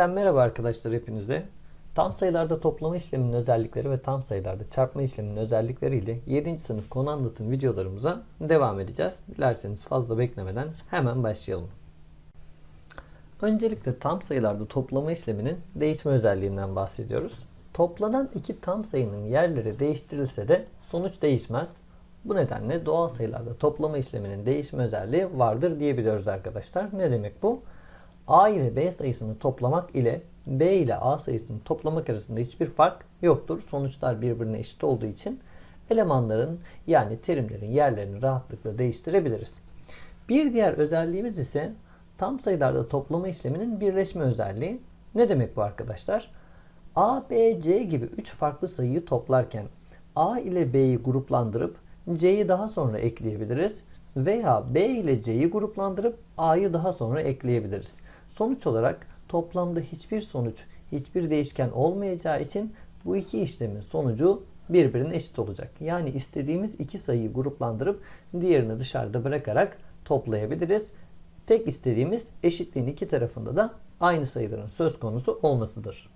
Yeniden merhaba arkadaşlar hepinize. Tam sayılarda toplama işleminin özellikleri ve tam sayılarda çarpma işleminin özellikleri ile 7. sınıf konu anlatım videolarımıza devam edeceğiz. Dilerseniz fazla beklemeden hemen başlayalım. Öncelikle tam sayılarda toplama işleminin değişme özelliğinden bahsediyoruz. Toplanan iki tam sayının yerleri değiştirilse de sonuç değişmez. Bu nedenle doğal sayılarda toplama işleminin değişme özelliği vardır diyebiliyoruz arkadaşlar. Ne demek bu? A ile B sayısını toplamak ile B ile A sayısını toplamak arasında hiçbir fark yoktur. Sonuçlar birbirine eşit olduğu için elemanların yani terimlerin yerlerini rahatlıkla değiştirebiliriz. Bir diğer özelliğimiz ise tam sayılarda toplama işleminin birleşme özelliği. Ne demek bu arkadaşlar? A, B, C gibi 3 farklı sayıyı toplarken A ile B'yi gruplandırıp C'yi daha sonra ekleyebiliriz veya B ile C'yi gruplandırıp A'yı daha sonra ekleyebiliriz. Sonuç olarak toplamda hiçbir sonuç, hiçbir değişken olmayacağı için bu iki işlemin sonucu birbirine eşit olacak. Yani istediğimiz iki sayıyı gruplandırıp diğerini dışarıda bırakarak toplayabiliriz. Tek istediğimiz eşitliğin iki tarafında da aynı sayıların söz konusu olmasıdır.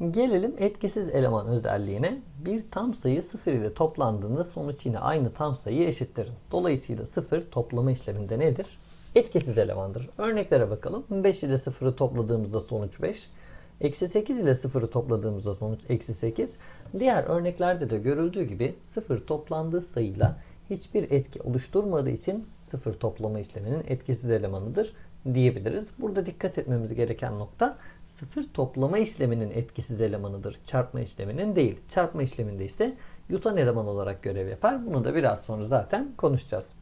Gelelim etkisiz eleman özelliğine. Bir tam sayı 0 ile toplandığında sonuç yine aynı tam sayı eşittir. Dolayısıyla 0 toplama işleminde nedir? Etkisiz elemandır. Örneklere bakalım. 5 ile 0'ı topladığımızda sonuç 5. Eksi 8 ile 0'ı topladığımızda sonuç eksi 8. Diğer örneklerde de görüldüğü gibi 0 toplandığı sayıyla hiçbir etki oluşturmadığı için 0 toplama işleminin etkisiz elemanıdır diyebiliriz. Burada dikkat etmemiz gereken nokta sıfır toplama işleminin etkisiz elemanıdır. Çarpma işleminin değil. Çarpma işleminde ise yutan eleman olarak görev yapar. Bunu da biraz sonra zaten konuşacağız.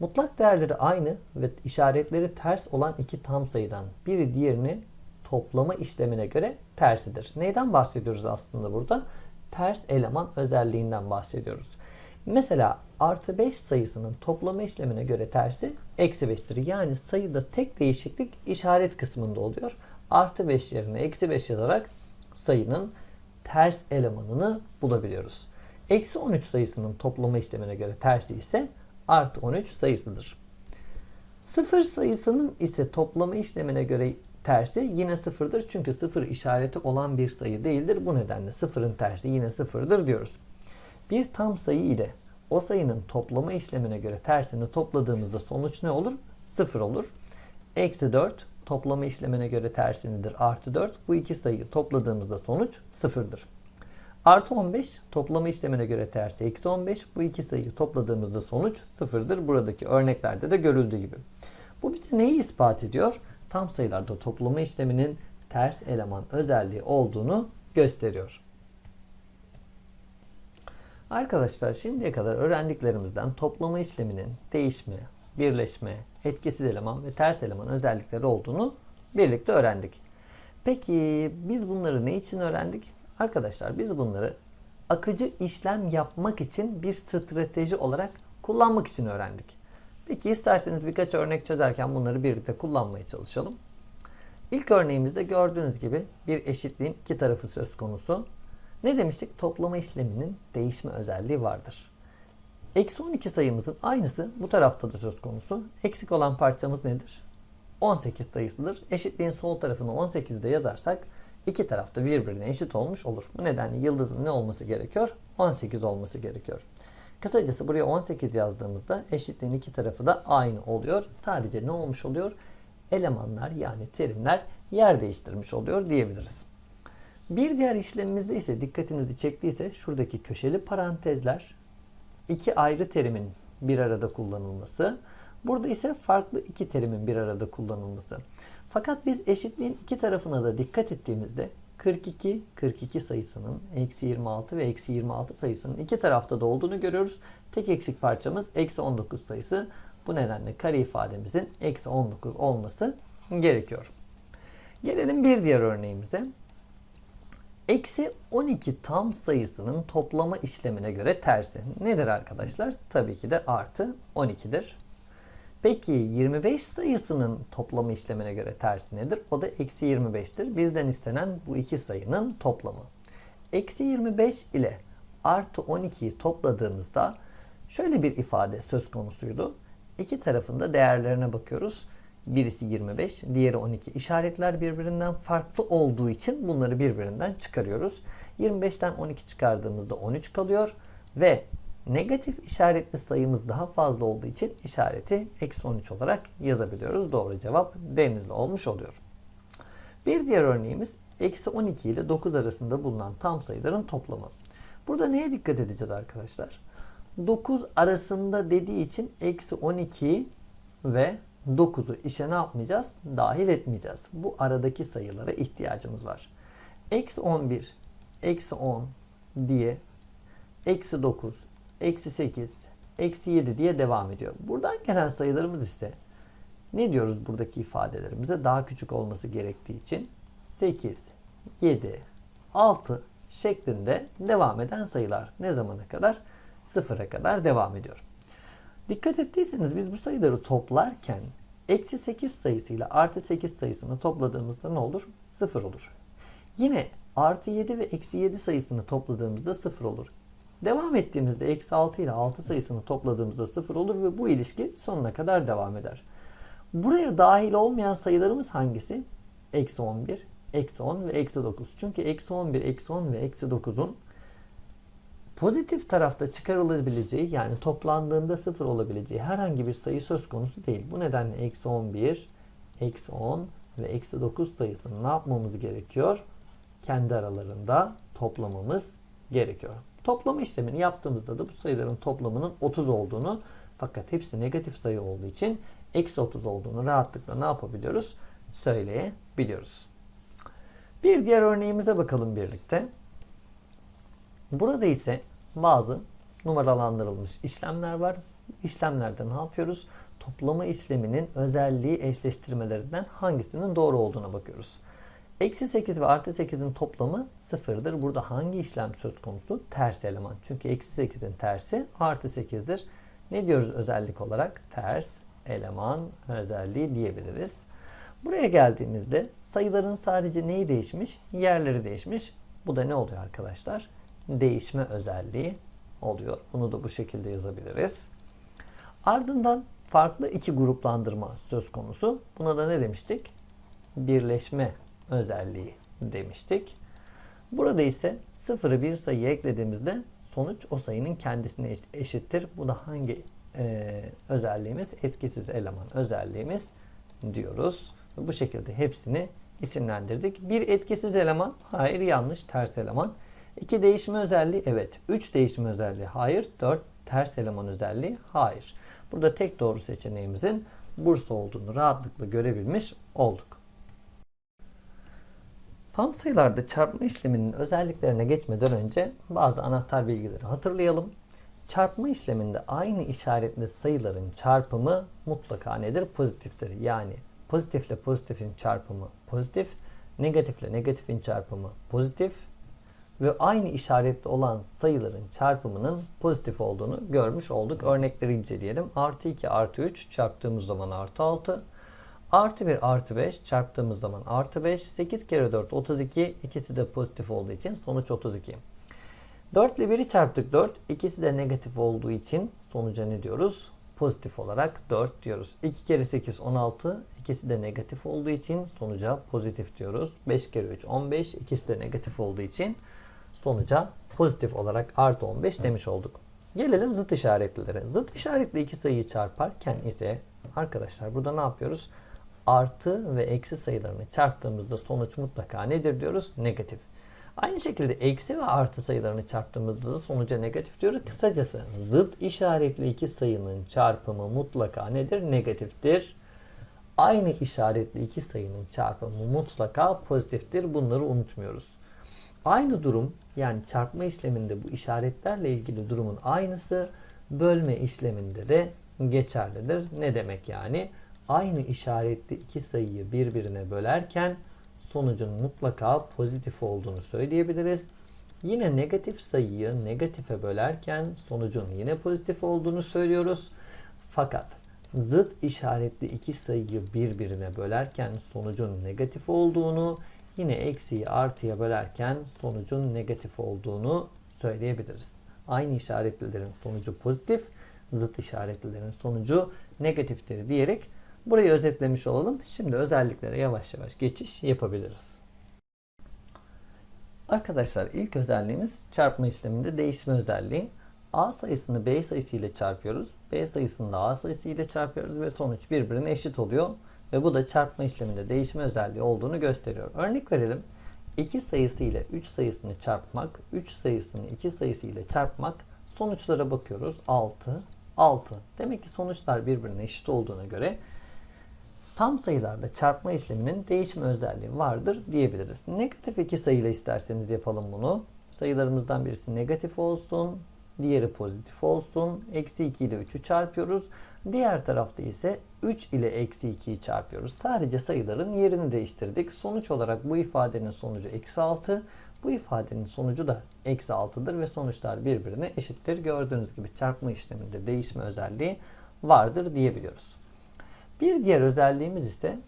Mutlak değerleri aynı ve işaretleri ters olan iki tam sayıdan biri diğerini toplama işlemine göre tersidir. Neyden bahsediyoruz aslında burada? Ters eleman özelliğinden bahsediyoruz. Mesela artı 5 sayısının toplama işlemine göre tersi eksi 5'tir. Yani sayıda tek değişiklik işaret kısmında oluyor. Artı 5 yerine eksi 5 yazarak sayının ters elemanını bulabiliyoruz. Eksi 13 sayısının toplama işlemine göre tersi ise artı 13 sayısıdır. 0 sayısının ise toplama işlemine göre tersi yine sıfırdır. Çünkü sıfır işareti olan bir sayı değildir. Bu nedenle sıfırın tersi yine sıfırdır diyoruz. Bir tam sayı ile o sayının toplama işlemine göre tersini topladığımızda sonuç ne olur? Sıfır olur. Eksi 4 toplama işlemine göre tersinidir. Artı 4 bu iki sayıyı topladığımızda sonuç sıfırdır. Artı 15 toplama işlemine göre tersi eksi 15 bu iki sayıyı topladığımızda sonuç sıfırdır. Buradaki örneklerde de görüldüğü gibi. Bu bize neyi ispat ediyor? Tam sayılarda toplama işleminin ters eleman özelliği olduğunu gösteriyor. Arkadaşlar şimdiye kadar öğrendiklerimizden toplama işleminin değişme, birleşme, etkisiz eleman ve ters eleman özellikleri olduğunu birlikte öğrendik. Peki biz bunları ne için öğrendik? Arkadaşlar biz bunları akıcı işlem yapmak için bir strateji olarak kullanmak için öğrendik. Peki isterseniz birkaç örnek çözerken bunları birlikte kullanmaya çalışalım. İlk örneğimizde gördüğünüz gibi bir eşitliğin iki tarafı söz konusu. Ne demiştik? Toplama işleminin değişme özelliği vardır. Eksi 12 sayımızın aynısı bu tarafta da söz konusu. Eksik olan parçamız nedir? 18 sayısıdır. Eşitliğin sol tarafını 18'de yazarsak iki tarafta birbirine eşit olmuş olur. Bu nedenle yıldızın ne olması gerekiyor? 18 olması gerekiyor. Kısacası buraya 18 yazdığımızda eşitliğin iki tarafı da aynı oluyor. Sadece ne olmuş oluyor? Elemanlar yani terimler yer değiştirmiş oluyor diyebiliriz. Bir diğer işlemimizde ise dikkatinizi çektiyse şuradaki köşeli parantezler iki ayrı terimin bir arada kullanılması. Burada ise farklı iki terimin bir arada kullanılması. Fakat biz eşitliğin iki tarafına da dikkat ettiğimizde 42, 42 sayısının eksi 26 ve eksi 26 sayısının iki tarafta da olduğunu görüyoruz. Tek eksik parçamız eksi 19 sayısı. Bu nedenle kare ifademizin eksi 19 olması gerekiyor. Gelelim bir diğer örneğimize. Eksi 12 tam sayısının toplama işlemine göre tersi. Nedir arkadaşlar? Tabii ki de artı 12'dir. Peki 25 sayısının toplama işlemine göre tersi nedir? O da eksi 25'tir. Bizden istenen bu iki sayının toplamı. Eksi 25 ile artı 12'yi topladığımızda şöyle bir ifade söz konusuydu. İki tarafında değerlerine bakıyoruz. Birisi 25, diğeri 12. İşaretler birbirinden farklı olduğu için bunları birbirinden çıkarıyoruz. 25'ten 12 çıkardığımızda 13 kalıyor ve negatif işaretli sayımız daha fazla olduğu için işareti eksi 13 olarak yazabiliyoruz. Doğru cevap denizli olmuş oluyor. Bir diğer örneğimiz eksi 12 ile 9 arasında bulunan tam sayıların toplamı. Burada neye dikkat edeceğiz arkadaşlar? 9 arasında dediği için eksi 12 ve 9'u işe ne yapmayacağız? Dahil etmeyeceğiz. Bu aradaki sayılara ihtiyacımız var. Eksi 11, eksi 10 diye, eksi 9, eksi 8, eksi 7 diye devam ediyor. Buradan gelen sayılarımız ise ne diyoruz buradaki ifadelerimize? Daha küçük olması gerektiği için 8, 7, 6 şeklinde devam eden sayılar. Ne zamana kadar? Sıfıra kadar devam ediyor. Dikkat ettiyseniz biz bu sayıları toplarken eksi 8 sayısıyla artı 8 sayısını topladığımızda ne olur? 0 olur. Yine artı 7 ve eksi 7 sayısını topladığımızda 0 olur. Devam ettiğimizde eksi 6 ile 6 sayısını topladığımızda 0 olur ve bu ilişki sonuna kadar devam eder. Buraya dahil olmayan sayılarımız hangisi? Eksi 11, eksi 10 ve eksi 9. Çünkü eksi 11, eksi 10 ve eksi 9'un pozitif tarafta çıkarılabileceği yani toplandığında sıfır olabileceği herhangi bir sayı söz konusu değil. Bu nedenle eksi 11, eksi 10 ve eksi 9 sayısını ne yapmamız gerekiyor? Kendi aralarında toplamamız gerekiyor. Toplama işlemini yaptığımızda da bu sayıların toplamının 30 olduğunu fakat hepsi negatif sayı olduğu için eksi 30 olduğunu rahatlıkla ne yapabiliyoruz? Söyleyebiliyoruz. Bir diğer örneğimize bakalım birlikte. Burada ise bazı numaralandırılmış işlemler var. İşlemlerde ne yapıyoruz? Toplama işleminin özelliği eşleştirmelerinden hangisinin doğru olduğuna bakıyoruz. Eksi 8 ve artı 8'in toplamı sıfırdır. Burada hangi işlem söz konusu? Ters eleman. Çünkü eksi 8'in tersi artı 8'dir. Ne diyoruz özellik olarak? Ters eleman özelliği diyebiliriz. Buraya geldiğimizde sayıların sadece neyi değişmiş? Yerleri değişmiş. Bu da ne oluyor arkadaşlar? Değişme özelliği oluyor. Bunu da bu şekilde yazabiliriz. Ardından farklı iki gruplandırma söz konusu. Buna da ne demiştik? Birleşme özelliği demiştik. Burada ise sıfırı bir sayıya eklediğimizde sonuç o sayının kendisine eşittir. Bu da hangi e, özelliğimiz? Etkisiz eleman özelliğimiz diyoruz. Bu şekilde hepsini isimlendirdik. Bir etkisiz eleman, hayır yanlış, ters eleman. İki değişme özelliği, evet. Üç değişme özelliği, hayır. Dört ters eleman özelliği, hayır. Burada tek doğru seçeneğimizin Bursa olduğunu rahatlıkla görebilmiş olduk. Tam sayılarda çarpma işleminin özelliklerine geçmeden önce bazı anahtar bilgileri hatırlayalım. Çarpma işleminde aynı işaretli sayıların çarpımı mutlaka nedir? Pozitiftir. Yani pozitifle pozitifin çarpımı pozitif, negatifle negatifin çarpımı pozitif ve aynı işaretli olan sayıların çarpımının pozitif olduğunu görmüş olduk. Örnekleri inceleyelim. Artı 2 artı 3 çarptığımız zaman artı 6. Artı 1 artı 5 çarptığımız zaman artı 5. 8 kere 4 32. İkisi de pozitif olduğu için sonuç 32. 4 ile 1'i çarptık 4. İkisi de negatif olduğu için sonuca ne diyoruz? Pozitif olarak 4 diyoruz. 2 kere 8 16. İkisi de negatif olduğu için sonuca pozitif diyoruz. 5 kere 3 15. İkisi de negatif olduğu için sonuca pozitif olarak artı 15 demiş olduk. Gelelim zıt işaretlilere. Zıt işaretli iki sayıyı çarparken ise arkadaşlar burada ne yapıyoruz? Artı ve eksi sayılarını çarptığımızda sonuç mutlaka nedir diyoruz? Negatif. Aynı şekilde eksi ve artı sayılarını çarptığımızda da sonuca negatif diyoruz. Kısacası zıt işaretli iki sayının çarpımı mutlaka nedir? Negatiftir. Aynı işaretli iki sayının çarpımı mutlaka pozitiftir. Bunları unutmuyoruz. Aynı durum yani çarpma işleminde bu işaretlerle ilgili durumun aynısı bölme işleminde de geçerlidir. Ne demek yani? Aynı işaretli iki sayıyı birbirine bölerken sonucun mutlaka pozitif olduğunu söyleyebiliriz. Yine negatif sayıyı negatife bölerken sonucun yine pozitif olduğunu söylüyoruz. Fakat zıt işaretli iki sayıyı birbirine bölerken sonucun negatif olduğunu, yine eksiyi artıya bölerken sonucun negatif olduğunu söyleyebiliriz. Aynı işaretlilerin sonucu pozitif, zıt işaretlilerin sonucu negatiftir diyerek Burayı özetlemiş olalım. Şimdi özelliklere yavaş yavaş geçiş yapabiliriz. Arkadaşlar ilk özelliğimiz çarpma işleminde değişme özelliği. A sayısını B sayısı ile çarpıyoruz. B sayısını da A sayısı ile çarpıyoruz ve sonuç birbirine eşit oluyor. Ve bu da çarpma işleminde değişme özelliği olduğunu gösteriyor. Örnek verelim. 2 sayısı ile 3 sayısını çarpmak, 3 sayısını 2 sayısı ile çarpmak sonuçlara bakıyoruz. 6, 6. Demek ki sonuçlar birbirine eşit olduğuna göre tam sayılarda çarpma işleminin değişme özelliği vardır diyebiliriz. Negatif iki sayıyla isterseniz yapalım bunu. Sayılarımızdan birisi negatif olsun, diğeri pozitif olsun. Eksi 2 ile 3'ü çarpıyoruz. Diğer tarafta ise 3 ile eksi 2'yi çarpıyoruz. Sadece sayıların yerini değiştirdik. Sonuç olarak bu ifadenin sonucu eksi 6. Bu ifadenin sonucu da eksi 6'dır ve sonuçlar birbirine eşittir. Gördüğünüz gibi çarpma işleminde değişme özelliği vardır diyebiliyoruz. Bir diğer özelliğimiz ise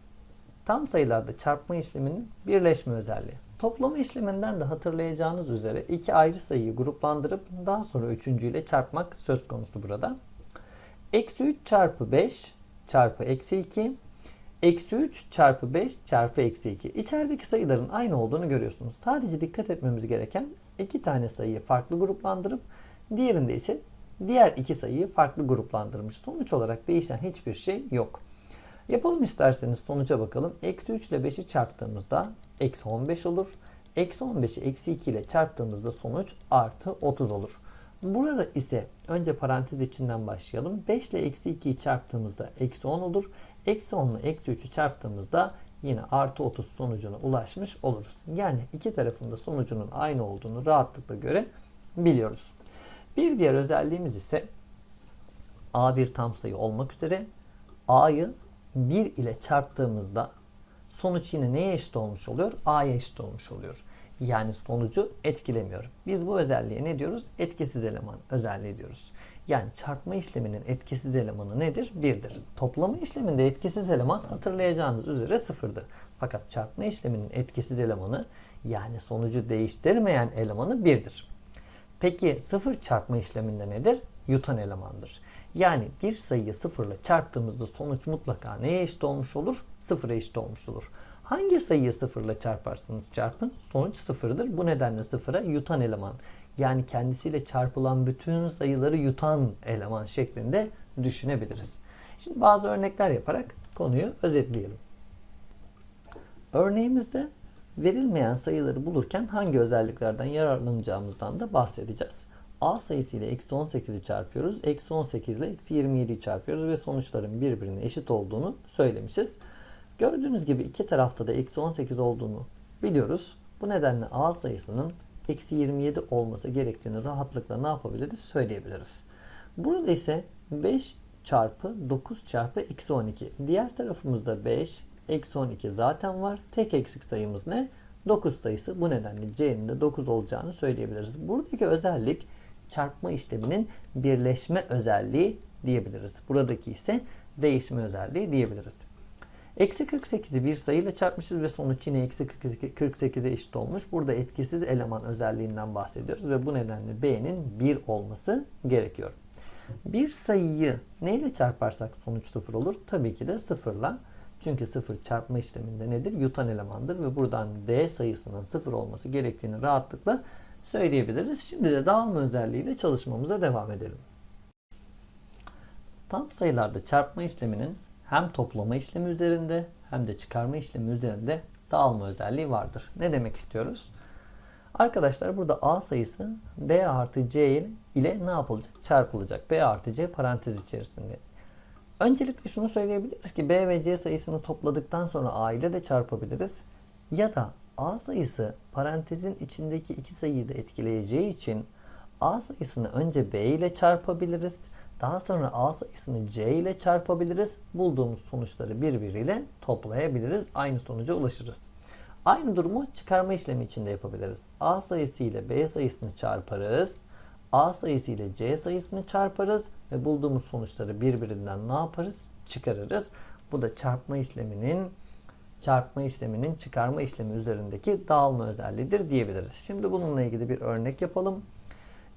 tam sayılarda çarpma işleminin birleşme özelliği. Toplama işleminden de hatırlayacağınız üzere iki ayrı sayıyı gruplandırıp daha sonra üçüncüyle çarpmak söz konusu burada. Eksi 3 çarpı 5 çarpı eksi 2 Eksi 3 çarpı 5 çarpı eksi 2. İçerideki sayıların aynı olduğunu görüyorsunuz. Sadece dikkat etmemiz gereken iki tane sayıyı farklı gruplandırıp diğerinde ise diğer iki sayıyı farklı gruplandırmış. Sonuç olarak değişen hiçbir şey yok. Yapalım isterseniz sonuca bakalım. Eksi 3 ile 5'i çarptığımızda eksi 15 olur. Eksi 15'i eksi 2 ile çarptığımızda sonuç artı 30 olur. Burada ise önce parantez içinden başlayalım. 5 ile eksi 2'yi çarptığımızda eksi 10 olur. Eksi 10 ile eksi 3'ü çarptığımızda yine artı 30 sonucuna ulaşmış oluruz. Yani iki tarafında sonucunun aynı olduğunu rahatlıkla görebiliyoruz. Bir diğer özelliğimiz ise A bir tam sayı olmak üzere A'yı 1 ile çarptığımızda sonuç yine neye eşit olmuş oluyor? A'ya eşit olmuş oluyor. Yani sonucu etkilemiyor. Biz bu özelliğe ne diyoruz? Etkisiz eleman özelliği diyoruz. Yani çarpma işleminin etkisiz elemanı nedir? 1'dir. Toplama işleminde etkisiz eleman hatırlayacağınız üzere sıfırdı. Fakat çarpma işleminin etkisiz elemanı yani sonucu değiştirmeyen elemanı 1'dir. Peki sıfır çarpma işleminde nedir? Yutan elemandır. Yani bir sayıyı sıfırla çarptığımızda sonuç mutlaka neye eşit olmuş olur? Sıfıra eşit olmuş olur. Hangi sayıyı sıfırla çarparsanız çarpın sonuç sıfırdır. Bu nedenle sıfıra yutan eleman yani kendisiyle çarpılan bütün sayıları yutan eleman şeklinde düşünebiliriz. Şimdi bazı örnekler yaparak konuyu özetleyelim. Örneğimizde verilmeyen sayıları bulurken hangi özelliklerden yararlanacağımızdan da bahsedeceğiz. A sayısı ile eksi 18'i çarpıyoruz. Eksi 18 ile eksi 27'yi çarpıyoruz ve sonuçların birbirine eşit olduğunu söylemişiz. Gördüğünüz gibi iki tarafta da eksi 18 olduğunu biliyoruz. Bu nedenle A sayısının eksi 27 olması gerektiğini rahatlıkla ne yapabiliriz söyleyebiliriz. Burada ise 5 çarpı 9 çarpı eksi 12. Diğer tarafımızda 5 eksi 12 zaten var. Tek eksik sayımız ne? 9 sayısı. Bu nedenle C'nin de 9 olacağını söyleyebiliriz. Buradaki özellik çarpma işleminin birleşme özelliği diyebiliriz. Buradaki ise değişme özelliği diyebiliriz. Eksi 48'i bir sayıyla çarpmışız ve sonuç yine eksi 48'e eşit olmuş. Burada etkisiz eleman özelliğinden bahsediyoruz ve bu nedenle B'nin 1 olması gerekiyor. Bir sayıyı neyle çarparsak sonuç 0 olur? Tabii ki de 0 ile. Çünkü 0 çarpma işleminde nedir? Yutan elemandır ve buradan D sayısının 0 olması gerektiğini rahatlıkla söyleyebiliriz. Şimdi de dağılma özelliğiyle çalışmamıza devam edelim. Tam sayılarda çarpma işleminin hem toplama işlemi üzerinde hem de çıkarma işlemi üzerinde dağılma özelliği vardır. Ne demek istiyoruz? Arkadaşlar burada A sayısı B artı C ile ne yapılacak? Çarpılacak. B artı C parantez içerisinde. Öncelikle şunu söyleyebiliriz ki B ve C sayısını topladıktan sonra A ile de çarpabiliriz. Ya da A sayısı parantezin içindeki iki sayıyı da etkileyeceği için A sayısını önce B ile çarpabiliriz. Daha sonra A sayısını C ile çarpabiliriz. Bulduğumuz sonuçları birbiriyle toplayabiliriz. Aynı sonuca ulaşırız. Aynı durumu çıkarma işlemi için de yapabiliriz. A sayısı ile B sayısını çarparız. A sayısı ile C sayısını çarparız ve bulduğumuz sonuçları birbirinden ne yaparız? Çıkarırız. Bu da çarpma işleminin çarpma işleminin çıkarma işlemi üzerindeki dağılma özelliğidir diyebiliriz. Şimdi bununla ilgili bir örnek yapalım.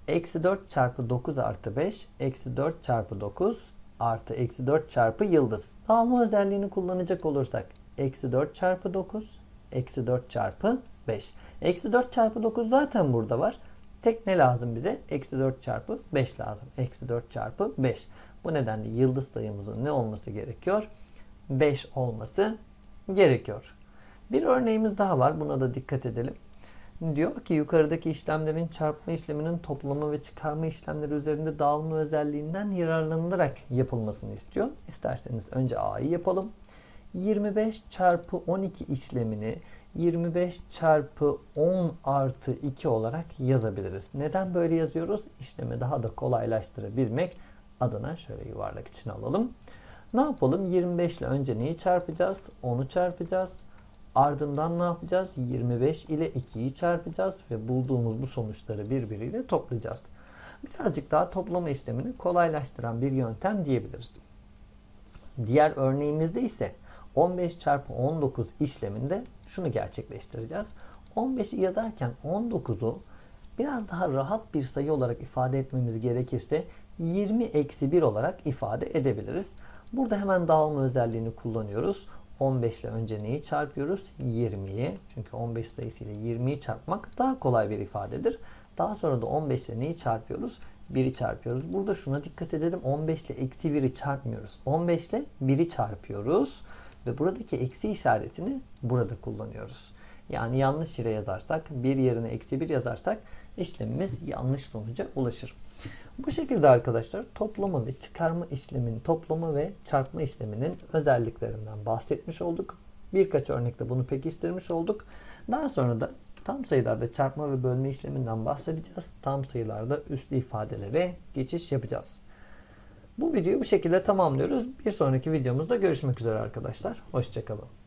Eksi 4 çarpı 9 artı 5 eksi 4 çarpı 9 artı eksi 4 çarpı yıldız. Dağılma özelliğini kullanacak olursak eksi 4 çarpı 9 eksi 4 çarpı 5. Eksi 4 çarpı 9 zaten burada var. Tek ne lazım bize? Eksi 4 çarpı 5 lazım. Eksi 4 çarpı 5. Bu nedenle yıldız sayımızın ne olması gerekiyor? 5 olması gerekiyor. Bir örneğimiz daha var. Buna da dikkat edelim. Diyor ki yukarıdaki işlemlerin çarpma işleminin toplama ve çıkarma işlemleri üzerinde dağılma özelliğinden yararlanılarak yapılmasını istiyor. İsterseniz önce A'yı yapalım. 25 çarpı 12 işlemini 25 çarpı 10 artı 2 olarak yazabiliriz. Neden böyle yazıyoruz? İşlemi daha da kolaylaştırabilmek adına şöyle yuvarlak içine alalım. Ne yapalım? 25 ile önce neyi çarpacağız? 10'u çarpacağız. Ardından ne yapacağız? 25 ile 2'yi çarpacağız ve bulduğumuz bu sonuçları birbiriyle toplayacağız. Birazcık daha toplama işlemini kolaylaştıran bir yöntem diyebiliriz. Diğer örneğimizde ise 15 çarpı 19 işleminde şunu gerçekleştireceğiz. 15'i yazarken 19'u biraz daha rahat bir sayı olarak ifade etmemiz gerekirse 20 eksi 1 olarak ifade edebiliriz. Burada hemen dağılma özelliğini kullanıyoruz. 15 ile önce neyi çarpıyoruz? 20'yi. Çünkü 15 sayısıyla 20'yi çarpmak daha kolay bir ifadedir. Daha sonra da 15 ile neyi çarpıyoruz? 1'i çarpıyoruz. Burada şuna dikkat edelim. 15 ile eksi 1'i çarpmıyoruz. 15 ile 1'i çarpıyoruz. Ve buradaki eksi işaretini burada kullanıyoruz. Yani yanlış yere yazarsak, bir yerine eksi 1 yazarsak işlemimiz yanlış sonuca ulaşır. Bu şekilde arkadaşlar toplama ve çıkarma işleminin, toplama ve çarpma işleminin özelliklerinden bahsetmiş olduk. Birkaç örnekte bunu pekiştirmiş olduk. Daha sonra da tam sayılarda çarpma ve bölme işleminden bahsedeceğiz. Tam sayılarda üslü ifadelere geçiş yapacağız. Bu videoyu bu şekilde tamamlıyoruz. Bir sonraki videomuzda görüşmek üzere arkadaşlar. Hoşçakalın.